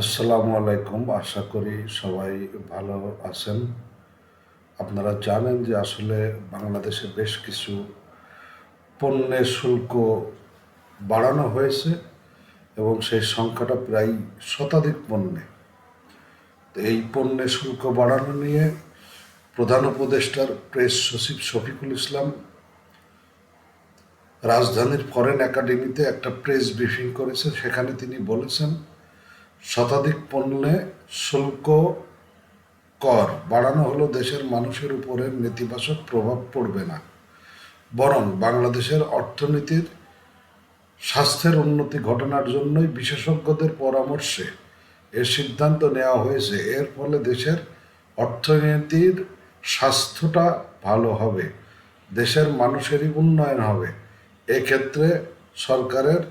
আসসালামু আলাইকুম। আশা করি সবাই ভালো আছেন। আপনারা জানেন যে আসলে বাংলাদেশে বেশ কিছু পণ্যের শুল্ক বাড়ানো হয়েছে এবং সেই সংখ্যাটা প্রায় শতাধিক পণ্যে। তো এই পণ্যের শুল্ক বাড়ানো নিয়ে প্রধান উপদেষ্টার প্রেস সচিব শফিকুল ইসলাম রাজধানীর ফরেন একাডেমিতে একটা প্রেস ব্রিফিং করেছে সেখানে তিনি বলেছেন শতাধিক পণ্যে শুল্ক কর বাড়ানো হলো দেশের মানুষের উপরে নেতিবাচক প্রভাব পড়বে না। বরং বাংলাদেশের অর্থনীতির স্বাস্থ্যের উন্নতি ঘটানোর জন্যই বিশেষজ্ঞদের পরামর্শে এর সিদ্ধান্ত নেওয়া হয়েছে। এর ফলে দেশের অর্থনীতির স্বাস্থ্যটা ভালো হবে, দেশের মানুষেরই উন্নয়ন হবে। এক্ষেত্রে সরকারের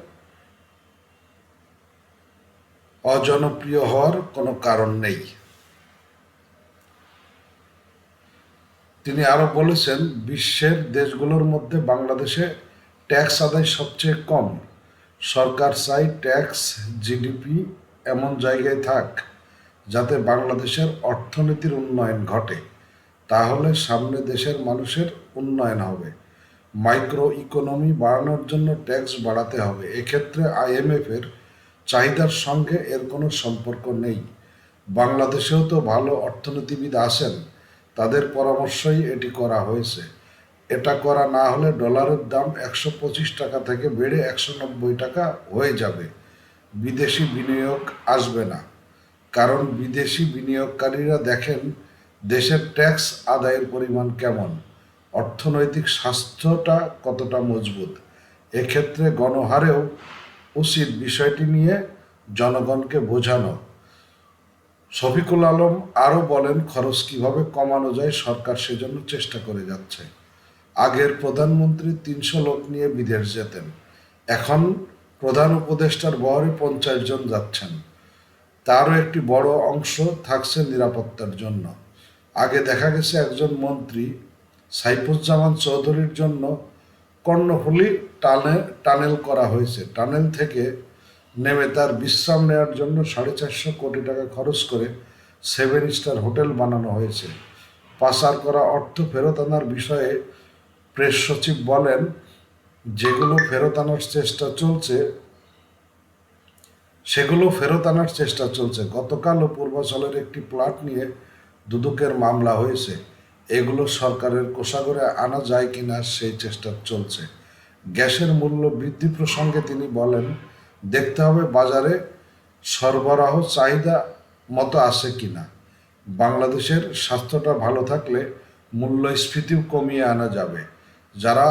অজনপ্রিয় হওয়ার কোনো কারণ নেই। তিনি আরও বলেছেন, বিশ্বের দেশগুলোর মধ্যে বাংলাদেশে ট্যাক্স আদায় সবচেয়ে কম। সরকার চাই ট্যাক্স, জিডিপি এমন জায়গায় থাক যাতে বাংলাদেশের অর্থনীতির উন্নয়ন ঘটে। তাহলে সামনে দেশের মানুষের উন্নয়ন হবে। মাইক্রো ইকোনমি বাড়ানোর জন্য ট্যাক্স বাড়াতে হবে। এক্ষেত্রে আইএমএফ এর চাহিদার সঙ্গে এর কোনো সম্পর্ক নেই। বাংলাদেশেও তো ভালো অর্থনীতিবিদ আছেন, তাদের পরামর্শই এটি করা হয়েছে। এটা করা না হলে ডলারের দাম একশো পঁচিশ টাকা থেকে বেড়ে একশো নব্বই টাকা হয়ে যাবে। বিদেশি বিনিয়োগ আসবে না। কারণ বিদেশি বিনিয়োগকারীরা দেখেন, দেশের ট্যাক্স আদায়ের পরিমাণ কেমন, অর্থনৈতিক স্বাস্থ্যটা কতটা মজবুত। এক্ষেত্রে গণহারেও উচিত বিষয়টি নিয়ে জনগণকে বোঝানো। শফিকুল আলম আরও বলেন, খরচ কীভাবে কমানো যায় সরকার সেজন্য চেষ্টা করে যাচ্ছে। আগের প্রধানমন্ত্রী তিনশো লোক নিয়ে বিদেশ যেতেন। এখন প্রধান উপদেষ্টার বহরে পঞ্চাশ জন যাচ্ছেন। তারও একটি বড় অংশ থাকছে নিরাপত্তার জন্য। আগে দেখা গেছে একজন মন্ত্রী সাইফুজ্জামান চৌধুরীর জন্য কর্ণফুলি টানে, টানেল করা হয়েছে। টানেল থেকে নেমে তার বিশ্রাম নেওয়ার জন্য সাড়ে চারশো কোটি টাকা খরচ করে সেভেন স্টার হোটেল বানানো হয়েছে। পাচার করা অর্থ ফেরত আনার বিষয়ে প্রেস সচিব বলেন, যেগুলো ফেরত আনার চেষ্টা চলছে, সেগুলো ফেরত আনার চেষ্টা চলছে। গতকালও পূর্বাচলের একটি প্লট নিয়ে দুদকের মামলা হয়েছে। এগুলো সরকারের কোষাগরে আনা যায় কিনা সেই চেষ্টা চলছে। গ্যাসের মূল্য বৃদ্ধি প্রসঙ্গে তিনি বলেন, দেখতে হবে বাজারে সরবরাহ চাহিদা মতো আছে কিনা। বাংলাদেশের স্বাস্থ্যটা ভালো থাকলে মূল্যস্ফীতিও কমিয়ে আনা যাবে। যারা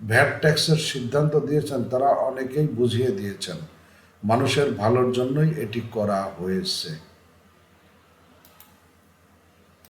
ভ্যাট ট্যাক্সের সিদ্ধান্ত দিয়েছেন, তারা অনেকেই বুঝিয়ে দিয়েছেন, মানুষের ভালোর জন্যই এটি করা হয়েছে।